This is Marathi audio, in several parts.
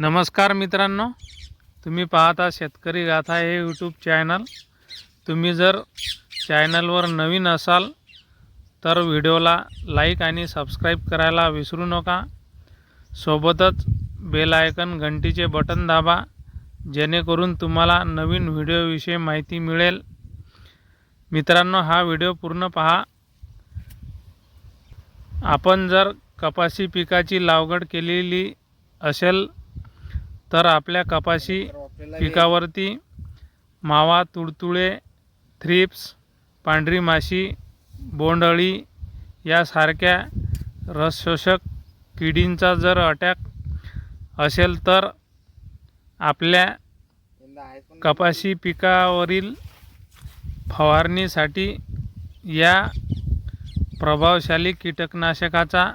नमस्कार मित्रांनो तुम्ही पाहता शेतकरी गाथा हे यूट्यूब चॅनल तुम्ही जर चॅनलवर नवीन असाल तर व्हिडिओला लाईक आणि सबस्क्राईब करायला विसरू नका. सोबतच बेल आयकन घंटीचे बटन दाबा जेणेकरून तुम्हाला नवीन व्हिडिओविषयी माहिती मिळेल. मित्रांनो हा व्हिडिओ पूर्ण पहा. आपण जर कपाशी पिकाची लागवड केलेली असेल तर आपल्या कपाशी पिकावरती मावा तुडतुळे थ्रिप्स पांढरी माशी बोंडअळी यासारख्या रसशोषक किडींचा जर अटॅक असेल तर आपल्या कपाशी पिकावरील फवारणीसाठी या प्रभावशाली कीटकनाशकाचा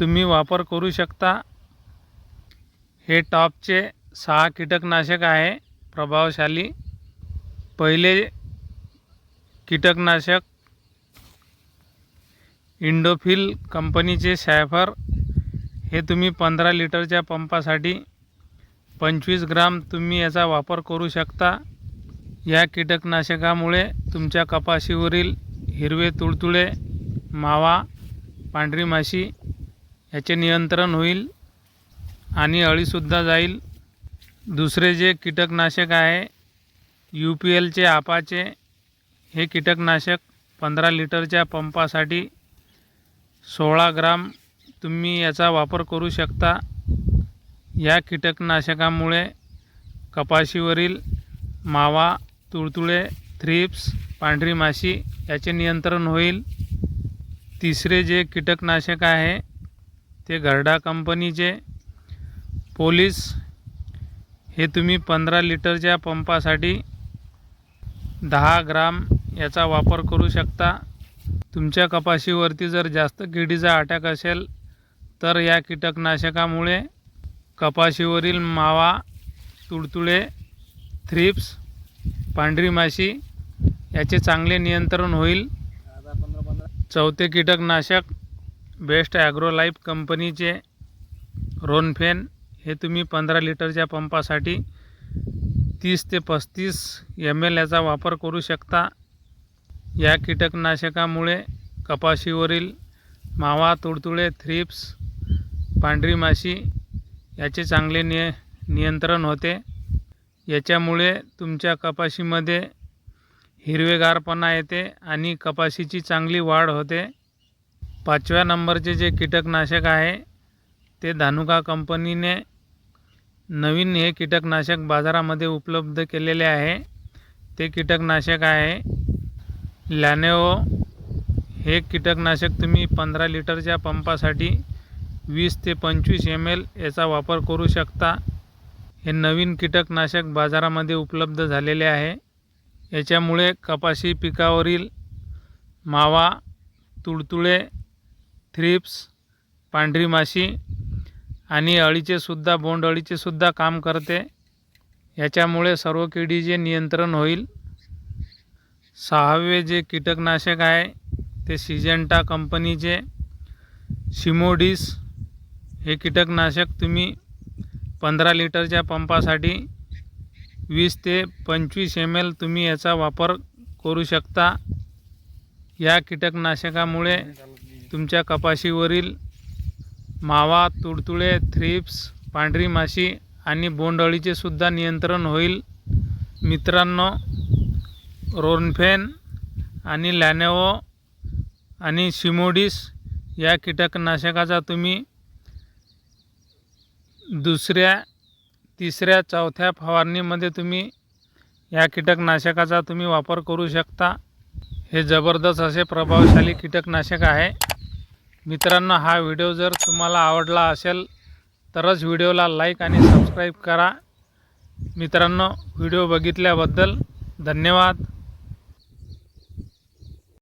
तुम्ही वापर करू शकता. हे टॉपचे सहा कीटकनाशक आहे. प्रभावशाली. पहिले कीटकनाशक इंडोफिल कंपनीचे सॅफर. हे तुम्ही पंधरा लिटरच्या पंपासाठी पंचवीस ग्राम तुम्ही याचा वापर करू शकता. या कीटकनाशकामुळे तुमच्या कपाशीवरील हिरवे तुळतुळे मावा पांढरी माशी याचे नियंत्रण होईल. आणि अळीसुद्धा जाईल. दुसरे जे कीटकनाशक आहे यू पी एलचे आपाचे हे कीटकनाशक पंधरा लिटरच्या पंपासाठी सोळा ग्राम तुम्ही याचा वापर करू शकता. या कीटकनाशकामुळे कपाशीवरील मावा तुळतुळे थ्रिप्स पांढरी माशी याचे नियंत्रण होईल. तिसरे जे कीटकनाशक आहे ते घरडा कंपनीचे पोलीस हे तुम्ही पंधरा लिटरच्या पंपासाठी दहा ग्राम याचा वापर करू शकता. तुमच्या कपाशीवरती जर जास्त किडीचा अटॅक असेल तर या कीटकनाशकामुळे कपाशीवरील मावा तुडतुळे थ्रिप्स पांढरी माशी याचे चांगले नियंत्रण होईल. चौथे कीटकनाशक बेस्ट ॲग्रोलाईफ कंपनीचे रोनफेन हे तुम्ही पंधरा लिटरच्या पंपासाठी तीस ते पस्तीस एम एल याचा वापर करू शकता. या कीटकनाशकामुळे कपाशीवरील मावा तुडतुडे थ्रिप्स पांढरी माशी याचे चांगले निय नियंत्रण होते. याच्यामुळे तुमच्या कपाशीमध्ये हिरवेगारपणा येते आणि कपाशीची चांगली वाढ होते. पाचव्या नंबरचे जे कीटकनाशक आहे ते धानुका कंपनीने नवीन हे कीटकनाशक बाजारामध्ये उपलब्ध केलेले आहे. ते कीटकनाशक आहे. लॅनेओ हे कीटकनाशक तुम्ही पंधरा लिटरच्या पंपासाठी वीस ते पंचवीस एम एल याचा वापर करू शकता. हे नवीन कीटकनाशक बाजारामध्ये उपलब्ध झालेले आहे. याच्यामुळे कपाशी पिकावरील मावा तुडतुळे थ्रिप्स पांढरी माशी आणि अळीचेसुद्धा बोंड अळीचेसुद्धा काम करते. याच्यामुळे सर्व किडीचे नियंत्रण होईल. सहावे जे कीटकनाशक आहे ते सिजेंटा कंपनीचे. सिमोडिस हे कीटकनाशक तुम्ही पंधरा लिटरच्या पंपासाठी वीस ते पंचवीस एम एल तुम्ही याचा वापर करू शकता. या कीटकनाशकामुळे तुमच्या कपाशीवरील मावा तुडतुळे थ्रिप्स पांढरी माशी आणि बोंडअळीचे सुद्धा नियंत्रण होईल. मित्रांनो रोनफेन आणि लॅनेवो आणि शिमोडिस या कीटकनाशकाचा तुम्ही दुसऱ्या तिसऱ्या चौथ्या फवारणीमध्ये तुम्ही या कीटकनाशकाचा तुम्ही वापर करू शकता. हे जबरदस्त असे प्रभावशाली कीटकनाशक आहे. मित्रांनो हा व्हिडिओ जर तुम्हाला आवडला असेल तरच व्हिडिओला लाईक आणि सबस्क्राईब करा. मित्रांनो व्हिडिओ बघितल्याबद्दल धन्यवाद.